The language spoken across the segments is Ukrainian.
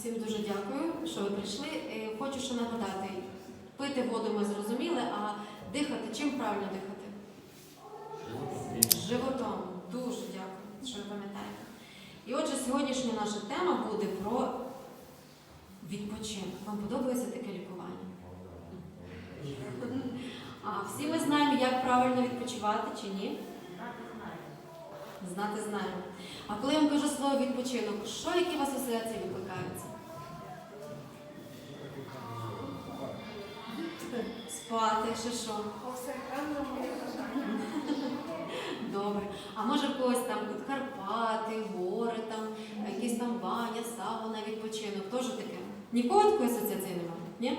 Всім дуже дякую, що ви прийшли. Е, Хочу ще нагадати, пити воду ми зрозуміли, а дихати чим правильно дихати? Животом. Дуже дякую, що ви пам'ятаєте. І отже, сьогоднішня наша тема буде про відпочинок. Вам подобається таке лікування? А всі ми знаємо, як правильно відпочивати чи ні? Знати знаємо. А коли я вам кажу слово відпочинок, що які у вас асоціації викликаються? Спати, ще що? Добре. А може когось там от Карпати, гори, там, якісь там баня, сауна, відпочинок. Теж таке. Нікого такої асоціації немає? Ні?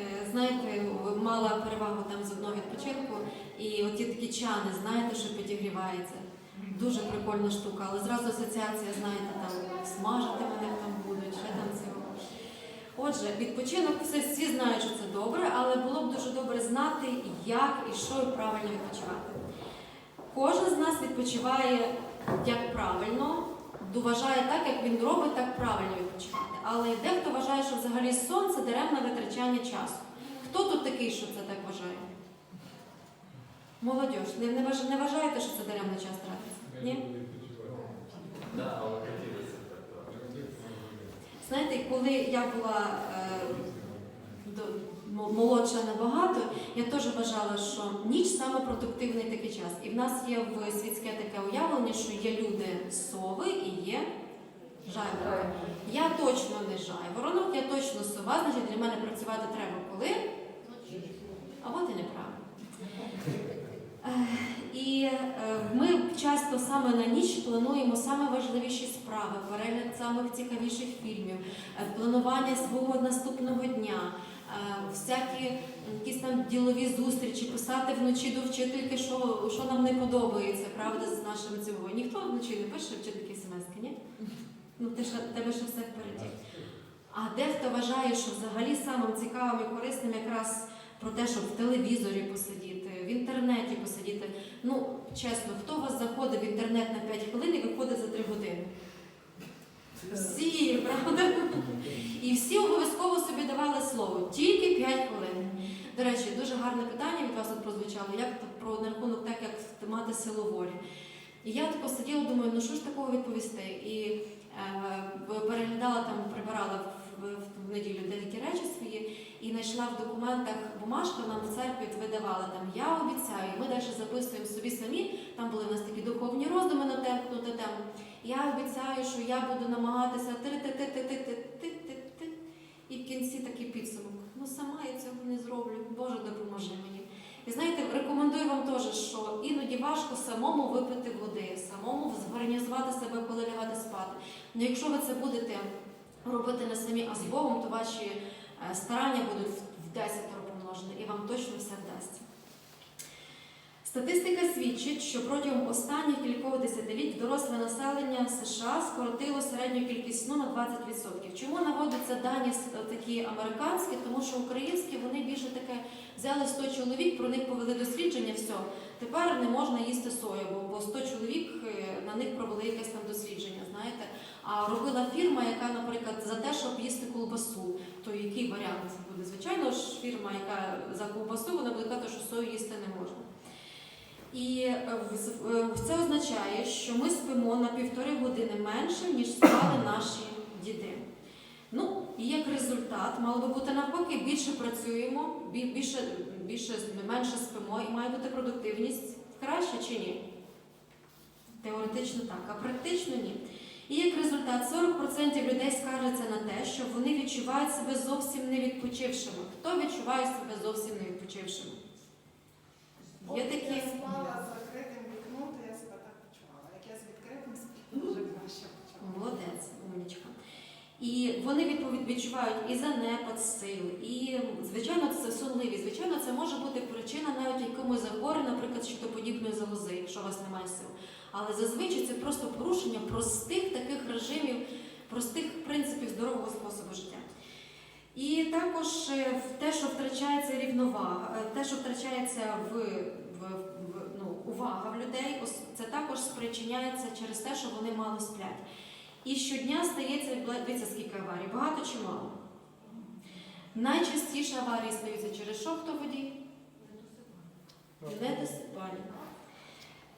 Е, Знаєте, мала перевагу там з одного відпочинку, і оті такі чани, знаєте, що підігрівається. Дуже прикольна штука, але зразу асоціація, знаєте, там смажити мене там будуть, ще там цього. Отже, відпочинок все всі знають, що це добре, але було б дуже добре знати, як і що правильно відпочивати. Кожен з нас відпочиває як правильно, вважає так, як він робить, так правильно відпочивати. Але дехто вважає, що взагалі сон це даремне витрачання часу. Хто тут такий, що це так вважає? Молодь, не, не вважаєте, що це даремний час тратиться? Ні? Да, але хотілося так. Знаєте, коли я була е, молодша набагато, я теж вважала, що ніч саме продуктивний такий час. І в нас є в світське таке уявлення, що є люди сови і є жайворонок. Я точно не жайворонок, я точно сова, значить для мене працювати треба коли? А от і неправильно. І е, ми часто саме на ніч плануємо саме важливіші справи, перегляд самих цікавіших фільмів, е, планування свого наступного дня, е, всякі якісь там ділові зустрічі, писати вночі до вчительки, що, що нам не подобається, правда, з нашими цього. Ніхто вночі не пише вчительки смс, ні? Ну, ти ж, тебе ще все впереді. А дехто вважає, що взагалі самим цікавим і корисним якраз про те, щоб в телевізорі посидіти, в інтернеті посидіти. Ну, чесно, хто у вас заходить в інтернет на 5 хвилин і виходить за 3 години? Всі, правда? І всі обов'язково собі давали слово, тільки 5 хвилин. До речі, дуже гарне питання від вас тут прозвучало, як про на рахунок так, як мати силу волі. І я тако сиділа, думаю, ну що ж такого відповісти? І е, переглядала там, прибирала в, в, в неділю деякі речі свої і знайшла в документах бумажку, нам в церкві видавали там Я обіцяю, ми далі записуємо собі самі. Там були в нас такі духовні роздуми на тему. Я обіцяю, що я буду намагатися ти-ти-ти-ти-ти-ти-ти-ти. І в кінці такий підсумок. Ну сама я цього не зроблю. Боже, допоможи мені. І знаєте, рекомендую вам теж, що іноді важко самому випити води, самому згарнізувати себе, коли лягати спати. Ну якщо ви це будете робити не самі, а з Богом, то ваші старання будуть в 10 помножені і вам точно все вдасться. Статистика свідчить, що протягом останніх кількох десятиліть доросле населення США скоротило середню кількість сну на 20%. Чому наводяться дані такі американські? Тому що українські вони більше таке взяли 100 чоловік, про них повели дослідження, все. Тепер не можна їсти сою, бо- бо 100 чоловік е, на них провели якесь там дослідження, знаєте. А робила фірма, яка, наприклад, за те, щоб їсти колбасу, то який варіант буде? Звичайно ж, фірма, яка за ковбасу, вона буде казати, що сою їсти не можна. І е, е, це означає, що ми спимо на півтори години менше, ніж спали наші діди. Ну, і як результат, мало би бути навпаки, більше працюємо, більше, більше менше спимо і має бути продуктивність краще чи ні? Теоретично так, а практично ні. І як результат, 40% людей скаржаться на те, що вони відчувають себе зовсім не відпочившими. Хто відчуває себе зовсім не відпочившими? Є такі. Я спала з закритим вікном, то я себе так почувала. Як я з відкритим спала, дуже краще почувала. Молодець, умнічка. І вони відповідь відчувають і занепад сил, і звичайно це сонливість. Звичайно, це може бути причина навіть якомусь захворі, наприклад, щитоподібної залози, якщо у вас немає сил. Але зазвичай це просто порушення простих таких режимів, простих принципів здорового способу життя. І також е, те, що втрачається рівновага, е, те, що втрачається в, в, в ну, увага в людей, це також спричиняється через те, що вони мало сплять. І щодня стається, дивіться, скільки аварій, багато чи мало. Найчастіше аварії стаються через що хто водій? Недосипання.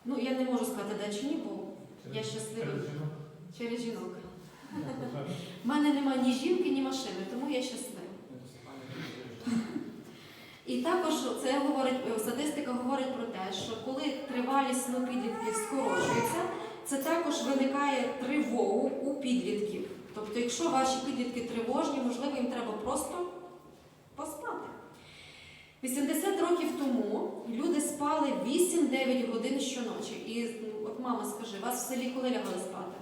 Ну, я не можу сказати, де чи ні, бо я щаслива через жінок. У мене немає ні жінки, ні машини, тому я щаслива. І також це говорить, статистика говорить про те, що коли тривалість сну підлітків скорочується, це також виникає тривогу у підлітків. Тобто, якщо ваші підлітки тривожні, можливо, їм треба просто поспати. 80 років тому люди спали 8-9 годин щоночі. І ну, от мама, скажи, вас в селі коли лягали спати?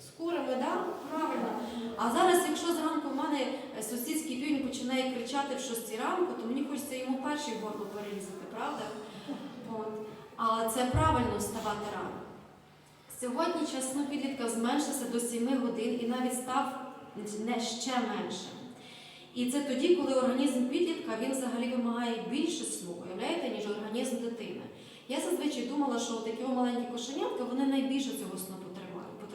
З курами, так? Да? Правильно. А зараз, якщо зранку в мене сусідський півень починає кричати в 6 ранку, то мені хочеться йому перший горло перерізати, правда? От. Але це правильно вставати рано. Сьогодні час сну підлітка зменшився до 7 годин і навіть став не ще менше. І це тоді, коли організм підлітка він взагалі вимагає більше сну, уявляєте, ніж організм дитини. Я зазвичай думала, що такі маленькі кошенятка вони найбільше цього сну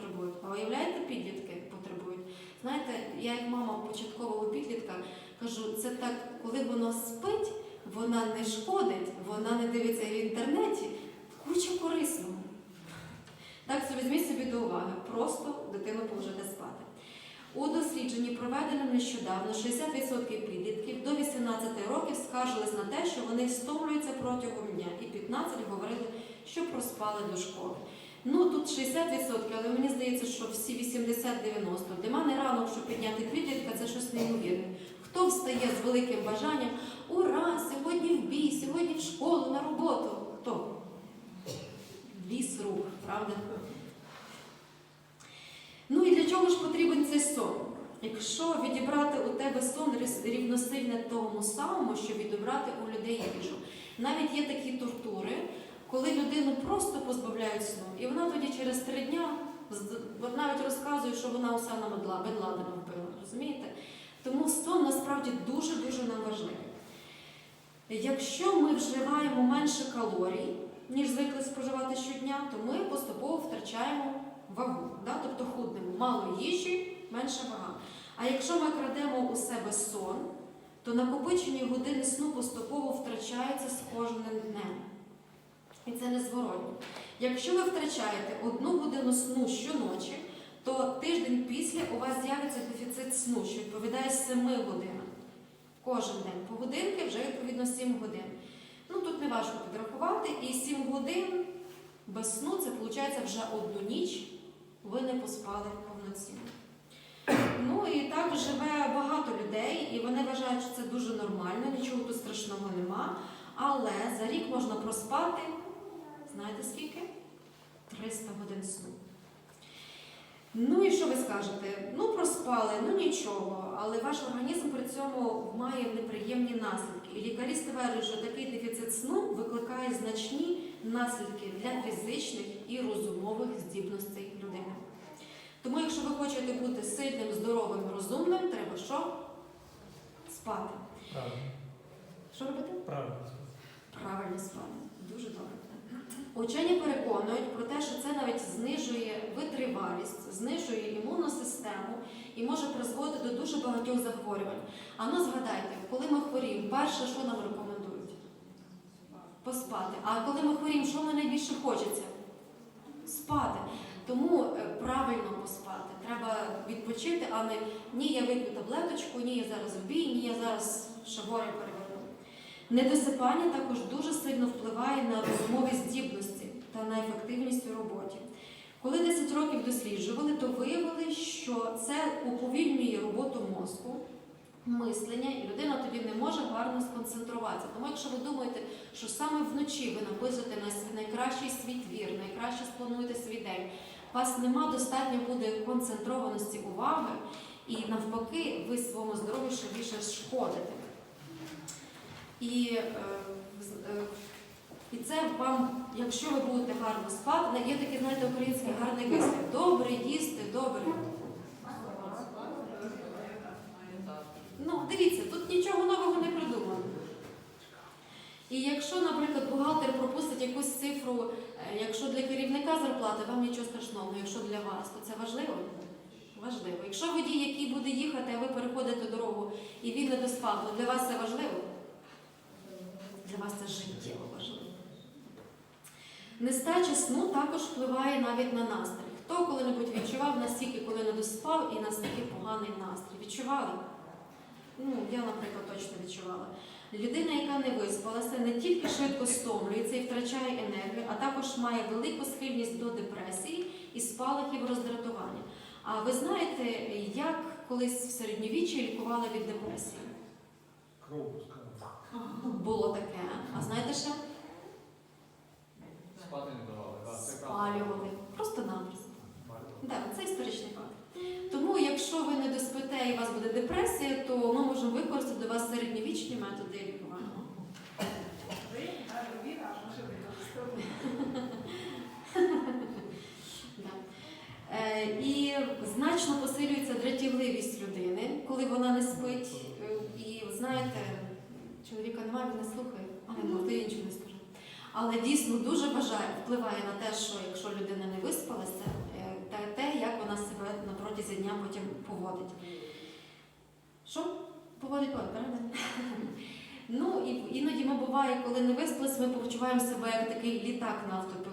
потребують. А уявляєте, підлітки потребують. Знаєте, я як мама початкового підлітка кажу, це так, коли воно спить, вона не шкодить, вона не дивиться в інтернеті, куча корисного. Так, це візьміть собі до уваги, просто дитину положити спати. У дослідженні, проведеному нещодавно, 60% підлітків до 18 років скаржились на те, що вони стомлюються протягом дня, і 15 говорили, що проспали до школи. Ну тут 60%, але мені здається, що всі 80-90. Для мене ранок, щоб підняти підлітка, це щось неймовірне. Хто встає з великим бажанням, ура, сьогодні в бій, сьогодні в школу, на роботу? Хто? Ліс рух, правда? Ну і для чого ж потрібен цей сон? Якщо відібрати у тебе сон рівносильне тому самому, що відібрати у людей їжу. Навіть є такі тортури, коли людину просто позбавляють сну, і вона тоді через три дня навіть розказує, що вона Усана Бен Ладена вбила. Розумієте? Тому сон насправді дуже-дуже нам важливий. Якщо ми вживаємо менше калорій, ніж звикли споживати щодня, то ми поступово втрачаємо вагу, да? тобто худнемо. Мало їжі, менша вага. А якщо ми крадемо у себе сон, то накопичені години сну поступово втрачаються з кожним днем. І це незворотно. Якщо ви втрачаєте одну годину сну щоночі, то тиждень після у вас з'явиться дефіцит сну, що відповідає 7 годинам. Кожен день по годинки вже відповідно 7 годин. Ну тут не важко підрахувати, і 7 годин без сну це виходить вже одну ніч, ви не поспали повноцінно. Ну і так живе багато людей, і вони вважають, що це дуже нормально, нічого тут страшного нема. Але за рік можна проспати, знаєте скільки? 300 годин сну. Ну і що ви скажете? Ну, проспали, ну нічого, але ваш організм при цьому має неприємні наслідки. І лікарі стверджують, що такий дефіцит сну викликає значні наслідки для фізичних і розумових здібностей людини. Тому, якщо ви хочете бути сильним, здоровим, розумним, треба що? Спати. Правильно. Що робити? Правильно. спати. Правильно спати. Дуже добре. Учені переконують про те, що це навіть знижує витривалість, знижує імунну систему і може призводити до дуже багатьох захворювань. А ну згадайте, коли ми хворіємо, перше, що нам рекомендують? Поспати. А коли ми хворіємо, що нам найбільше хочеться? Спати. Тому е, правильно поспати. Треба відпочити, а не ні, я вип'ю таблеточку, ні, я зараз в бій, ні, я зараз шабори переверну. Недосипання також дуже сильно впливає на розумові здібності та на ефективність у роботі. Коли 10 років досліджували, то виявили, що це уповільнює роботу мозку, мислення, і людина тоді не може гарно сконцентруватися. Тому, якщо ви думаєте, що саме вночі ви напишете на свій найкращий свій твір, найкраще сплануєте свій день, у вас нема достатньо буде концентрованості уваги, і навпаки, ви своєму здоров'ю ще більше шкодите. І, е, е, і це вам, якщо ви будете гарно спати, є такий, знаєте, український гарний вислів. Добре їсти, добре. Ну, дивіться, тут нічого нового не придумано. І якщо, наприклад, бухгалтер пропустить якусь цифру. Е, Якщо для керівника зарплати, вам нічого страшного. Якщо для вас, то це важливо. Важливо. Якщо водій, який буде їхати, а ви переходите дорогу і він не доспав, то для вас це важливо? Для вас це життєво важливо. Нестача сну також впливає навіть на настрій. Хто коли-небудь відчував настільки, коли не доспав, і настільки поганий настрій? Відчували? Ну, я, наприклад, точно відчувала. Людина, яка не виспалася, не тільки швидко стомлюється і втрачає енергію, а також має велику схильність до депресії і спалахів роздратування. А ви знаєте, як колись в середньовіччі лікували від депресії? Кров пускала. Було таке. А знаєте що? Спати не давали. так, це правда. Спалювали. Просто-напросто. Це історичний факт. Тому, якщо ви не доспите і у вас буде депресія, то ми можемо використати до вас середньовічні методи лікування. Е, І значно посилюється дратівливість людини, коли вона не спить. Е, І знаєте, чоловіка немає, він не слухає, але ну, то я нічого не скажу. Але дійсно дуже бажає, впливає на те, що якщо людина не виспалася, та те, як вона себе на протязі дня потім поводить. Що? Поводить правда? Ну і іноді ми буває, коли не виспались, ми почуваємо себе як такий літак на автопілоті.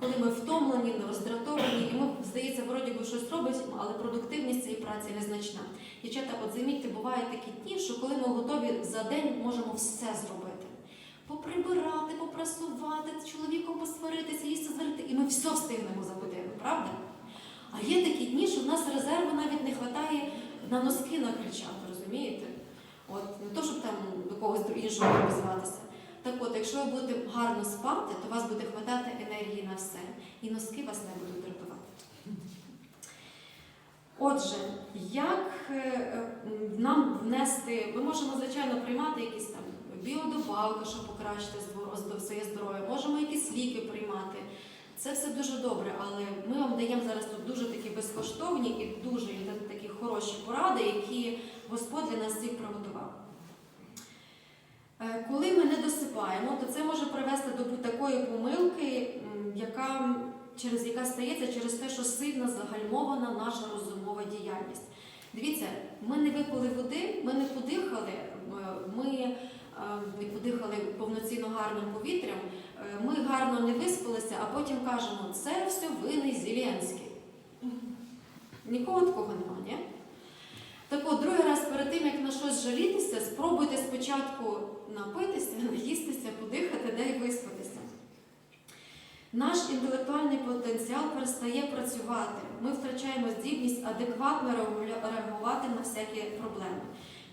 Коли ми втомлені, роздратовані, і ми, здається, вроді би щось робимо, але продуктивність цієї праці незначна. Дівчата, от замітьте, бувають такі дні, що коли ми готові за день можемо все зробити. Поприбирати, попрасувати, з чоловіком посваритися, їсти зварити, і ми все встигнемо за годину, правда? А є такі дні, що в нас резерву навіть не вистачає на носки накричати, розумієте? От не то, щоб там до когось іншого прив'язатися. Так от, якщо ви будете гарно спати, то вас буде хватати енергії на все, і носки вас не будуть дратувати. Отже, як е, е, нам внести, ми можемо, звичайно, приймати якісь там біодобавки, щоб покращити своє здоров'я, можемо якісь ліки приймати. Це все дуже добре, але ми вам даємо зараз тут дуже такі безкоштовні і дуже такі хороші поради, які Господь для нас всіх приготував. Е, Коли ми не досипаємо, то це може привести до такої помилки, яка, через яка стається через те, що сильно загальмована наша розумова діяльність. Дивіться, ми не випили води, ми не подихали, ми е, не подихали повноцінно гарним повітрям, е, ми гарно не виспалися, а потім кажемо, це все винний Зеленський. Нікого такого немає? Так от, другий раз перед тим, як на щось жалітися, спробуйте спочатку напитися, наїстися, подихати, де й виспатися. Наш інтелектуальний потенціал перестає працювати. Ми втрачаємо здібність адекватно реагувати на всякі проблеми.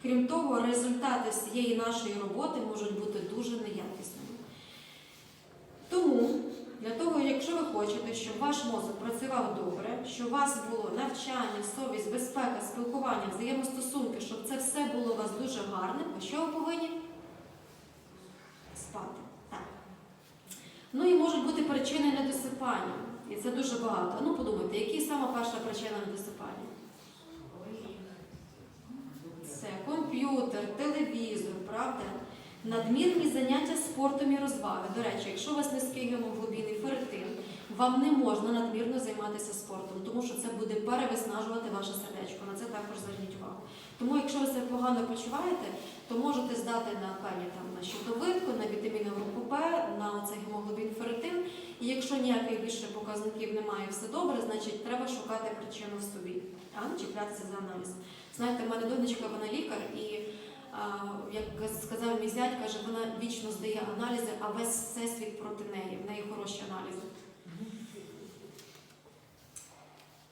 Крім того, результати всієї нашої роботи можуть бути дуже неякісними. Для того, якщо ви хочете, щоб ваш мозок працював добре, щоб у вас було навчання, совість, безпека, спілкування, взаємостосунки, щоб це все було у вас дуже гарним, то що ви повинні? Спати. Ну і можуть бути причини недосипання. І це дуже багато. Ну подумайте, які сама перша причина недосипання? Це комп'ютер, телевізор, правда? Надмірні заняття спортом і розваги. До речі, якщо у вас низький гемоглобін і ферритин, вам не можна надмірно займатися спортом, тому що це буде перевиснажувати ваше сердечко. На це також зверніть увагу. Тому, якщо ви себе погано почуваєте, то можете здати на пені там на щитовидку, на вітаміни групи Б, на цей гемоглобін ферритин. І якщо ніяких більше показників немає, все добре, значить треба шукати причину в собі, а не чіплятися за аналіз. Знаєте, в мене донечка, вона лікар, і як сказав мій зять, каже, вона вічно здає аналізи, а весь всесвіт проти неї. В неї хороші аналізи.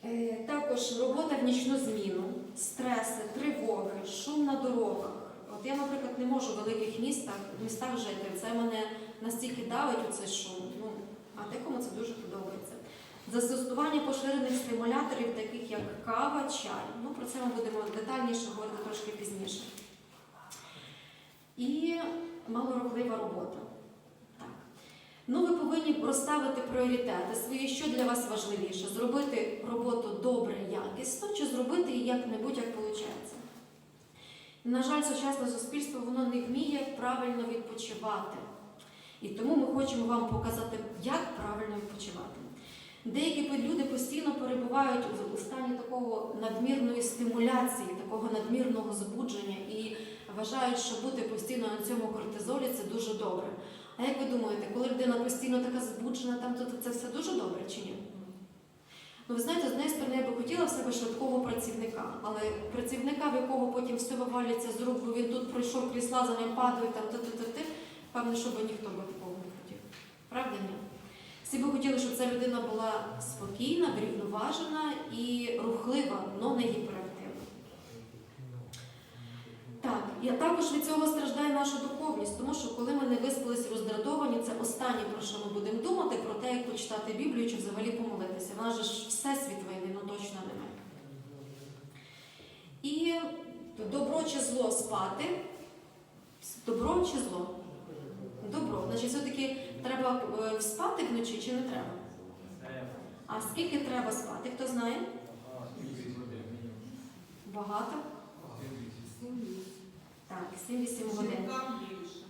Е, Також робота в нічну зміну, стреси, тривоги, шум на дорогах. От я, наприклад, не можу в великих містах, містах жити. Це мене настільки давить у цей шум. Ну, а декому це дуже подобається. Застосування поширених стимуляторів, таких як кава, чай. Ну, про це ми будемо детальніше говорити трошки пізніше. І малорухлива робота. Ну, ви повинні розставити пріоритети свої, що для вас важливіше, зробити роботу добре, якісно, чи зробити її як-небудь, як виходить. На жаль, сучасне суспільство воно не вміє правильно відпочивати. І тому ми хочемо вам показати, як правильно відпочивати. Деякі люди постійно перебувають у стані такого надмірної стимуляції, такого надмірного збудження і вважають, що бути постійно на цьому кортизолі це дуже добре. А як ви думаєте, коли людина постійно така збуджена, там то це все дуже добре чи ні? Ну, ви знаєте, з однієї сторони, я би хотіла в себе швидкого працівника, але працівника, в якого потім все вивалюється з рук, бо він тут пройшов крісла, за ним падають, там ти-ти-ти-ти, певно, що би ніхто би такого не хотів. Правда ні? Всі би хотіли, щоб ця людина була спокійна, врівноважена і рухлива, але не гіперактивна. Так, і також від цього страждає наша духовність, тому що коли ми не виспались роздратовані, це останнє, про що ми будемо думати, про те, як почитати Біблію чи взагалі помолитися. Вона ж всесвіт винний, ну точно не ми. І добро чи зло спати. Добро чи зло? Добро. Значить, все-таки треба е, спати вночі чи не треба? А скільки треба спати? Хто знає? Багато? Так, 7-8 годин. Жінкам більше.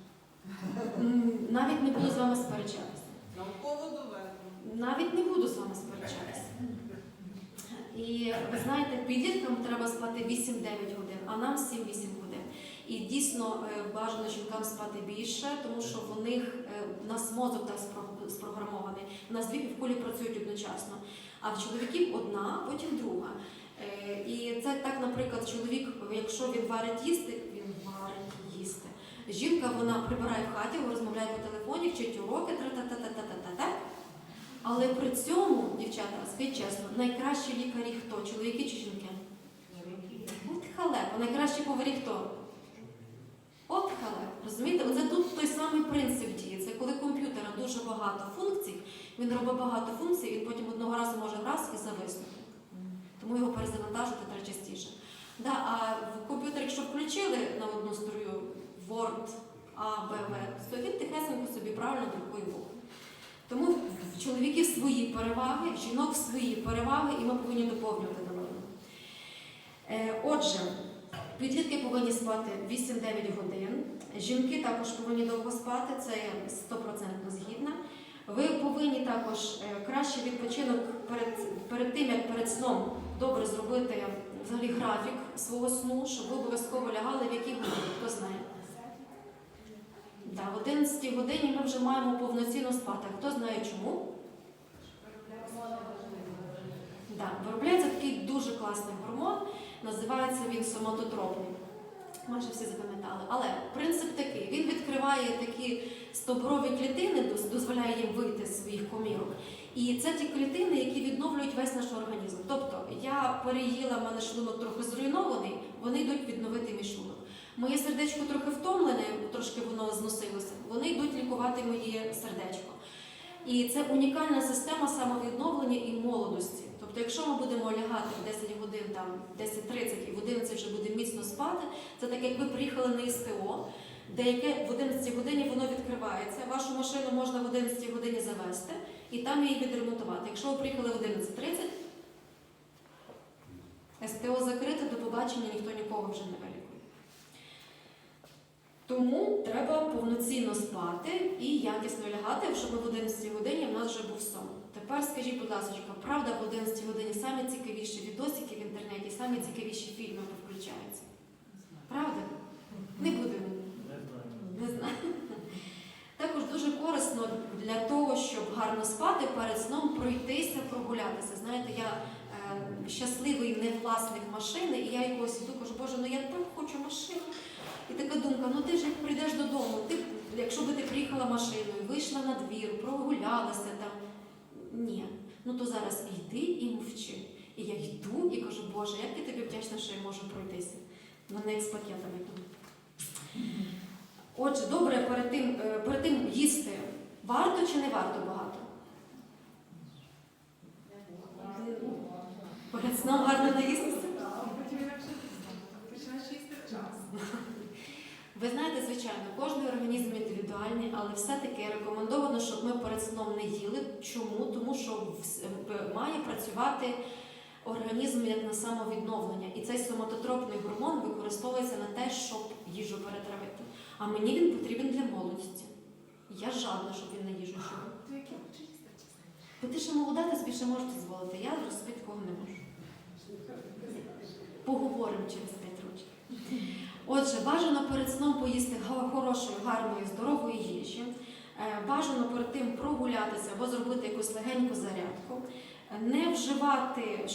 Навіть не буду з вами сперечатися. Науково доведено. Навіть не буду з вами сперечатися. І ви знаєте, підліткам треба спати 8-9 годин, а нам 7-8 годин. І дійсно е, бажано жінкам спати більше, тому що в них е, у нас мозок так спрограмований. У нас дві півкулі працюють одночасно, а в чоловіків одна, потім друга. Е, І це так, наприклад, чоловік, якщо він варить їсти. Жінка вона прибирає в хаті, розмовляє по телефоні, вчить уроки, та-та-та-та-та-та-та. Але при цьому, дівчата, скажіть чесно, найкращі лікарі хто? Чоловіки чи жінки? От халепа, найкращі поварі хто? От халепа. Розумієте, оце тут той самий принцип діє. Це коли комп'ютера дуже багато функцій, він робить багато функцій, він потім одного разу може раз і зависнути. Тому його перезавантажити треба частіше. Да, а в комп'ютер, якщо включили на одну струю Word, А, Б, В, то він тихесенько собі правильно друкує букви. Тому в чоловіків свої переваги, в жінок свої переваги, і ми повинні доповнювати до одного. Е, Отже, підлітки повинні спати 8-9 годин. Жінки також повинні довго спати, це я 100% згідна. Ви повинні також е, краще відпочинок перед, перед тим, як перед сном добре зробити взагалі графік свого сну, щоб ви обов'язково лягали в які години, хто знає. Да, в 11 годині ми вже маємо повноцінно спати. Хто знає чому? Да, виробляється такий дуже класний гормон, називається він соматотропний. Майже всі запам'ятали. Але принцип такий: він відкриває такі стовбурові клітини, дозволяє їм вийти з своїх комірок. І це ті клітини, які відновлюють весь наш організм. Тобто я переїла, в мене шлунок трохи зруйнований, вони йдуть відновити мій шлунок. Моє сердечко трохи втомлене, трошки воно зносилося. Вони йдуть лікувати моє сердечко. І це унікальна система самовідновлення і молодості. Тобто, якщо ми будемо лягати в 10 годин, там 10.30 і в 11 вже буде міцно спати, це так, як ви приїхали на СТО, деяке в 11 годині воно відкривається. Вашу машину можна в 11 годині завести і там її відремонтувати. Якщо ви приїхали в 11.30, СТО закрите, до побачення ніхто нікого вже не вилікує. Тому треба повноцінно спати і якісно лягати, щоб в 11 годині в нас вже був сон. Тепер скажіть, будь ласка, правда, в 11 годині самі цікавіші відосики в інтернеті, самі цікавіші фільми включаються. Правда? Не будемо. Не знаю. Також дуже корисно для того, щоб гарно спати перед сном пройтися, прогулятися. Знаєте, я е, щасливий не власник машини, і я якогось іду, кажу, Боже, ну я так хочу машину. І така думка, ну ти ж як прийдеш додому, ти, якщо би ти приїхала машиною, вийшла на двір, прогулялася там. Ні. Ну то зараз йди і мовчи. І я йду і кажу, Боже, як я тобі вдячна, що я можу пройтися. Ну не з пакетами йду. Отже, добре, перед тим, е, перед тим їсти варто чи не варто багато? Перед сном гарно наїстися? Починаєш їсти час. Ви знаєте, звичайно, кожний організм індивідуальний, але все-таки рекомендовано, щоб ми перед сном не їли. Чому? Тому що має працювати організм як на самовідновлення. І цей соматотропний гормон використовується на те, щоб їжу перетравити. А мені він потрібен для молодості. Я жадна, щоб він на їжу йшов. Чесно. Бо ти ще молода, ти собі ще можеш дозволити. Я собі такого не можу. Поговоримо через 5 років. Отже, бажано перед сном поїсти хорошої, гарної, здорової їжі. Е, Бажано перед тим прогулятися або зробити якусь легеньку зарядку. Е, Не вживати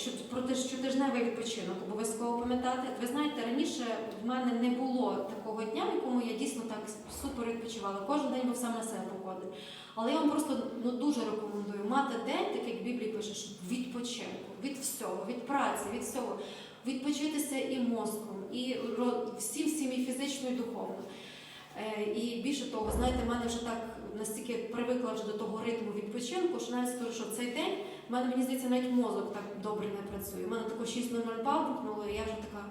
щотижневий відпочинок, обов'язково пам'ятати. Ви знаєте, раніше в мене не було такого дня, в якому я дійсно так супер відпочивала. Кожен день був сам на себе походив. Але я вам просто ну, дуже рекомендую мати день, так як в Біблії пише, що відпочинку, від всього, від праці, від всього. Відпочитися і мозком, і всім всім і фізично, і духовно. Е, І більше того, знаєте, в мене вже так настільки привикла вже до того ритму відпочинку, що навіть скажу, що цей день в мене мені здається навіть мозок так добре не працює. У мене тако 6.00 бабухнуло, і я вже така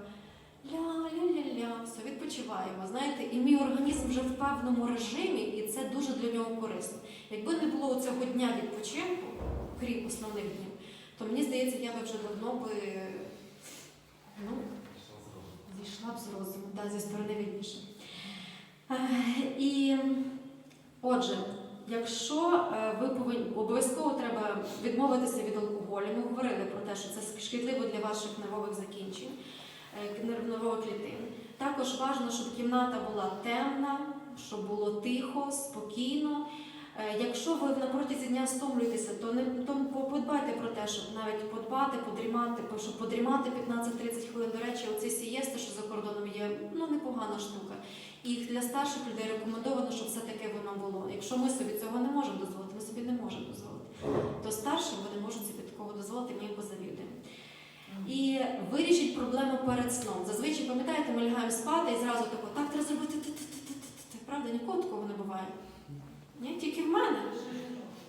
ля-ля-ля-ля, все, відпочиваємо. Знаєте, і мій організм вже в певному режимі, і це дуже для нього корисно. Якби не було цього дня відпочинку, крім основних днів, то мені здається, я би вже давно би ну, зійшла б з розуму, да, зі сторони відніше. Е, І отже, якщо е, ви повинні обов'язково треба відмовитися від алкоголю, ми говорили про те, що це шкідливо для ваших нервових закінчень, е, нервових клітин. Також важливо, щоб кімната була темна, щоб було тихо, спокійно. Е, Якщо ви на протязі дня стомлюєтеся, то не то подбайте про те, щоб навіть подбати, подрімати, щоб подрімати 15-30 хвилин. До речі, оці сієсти, що за кордоном є, ну непогана штука. І для старших людей рекомендовано, щоб все-таки воно було. Якщо ми собі цього не можемо дозволити, ми собі не можемо дозволити, то старшим вони можуть собі такого дозволити, ми їм позавідуємо. І вирішіть проблему перед сном. Зазвичай, пам'ятаєте, ми лягаємо спати і зразу тако, так треба зробити. Правда, нікого такого не буває. Ні, тільки в мене.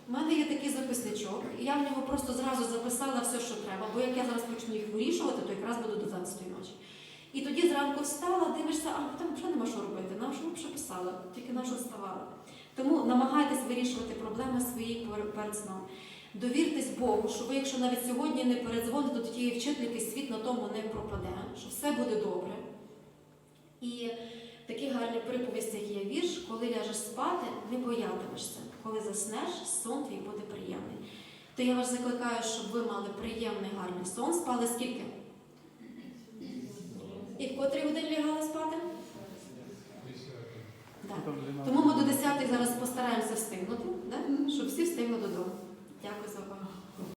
У мене є такий записничок, і я в нього просто зразу записала все, що треба, бо як я зараз почну їх вирішувати, то якраз буду до 12 ночі. І тоді зранку встала, дивишся, а там вже нема що робити, нам що вже писала, тільки на що вставала. Тому намагайтесь вирішувати проблеми свої перед сном. Довіртесь Богу, що ви, якщо навіть сьогодні не передзвоните до тієї вчительки, світ на тому не пропаде, що все буде добре. І такі гарні приповісті, як є вірш, коли ляжеш спати, не боятимешся. Коли заснеш, сон твій буде приємний. То я вас закликаю, щоб ви мали приємний гарний сон. Спали скільки? І в котрій годині лягали спати? Да. Тому ми до 10 зараз постараємося встигнути, да? щоб всі встигли додому. Дякую за увагу.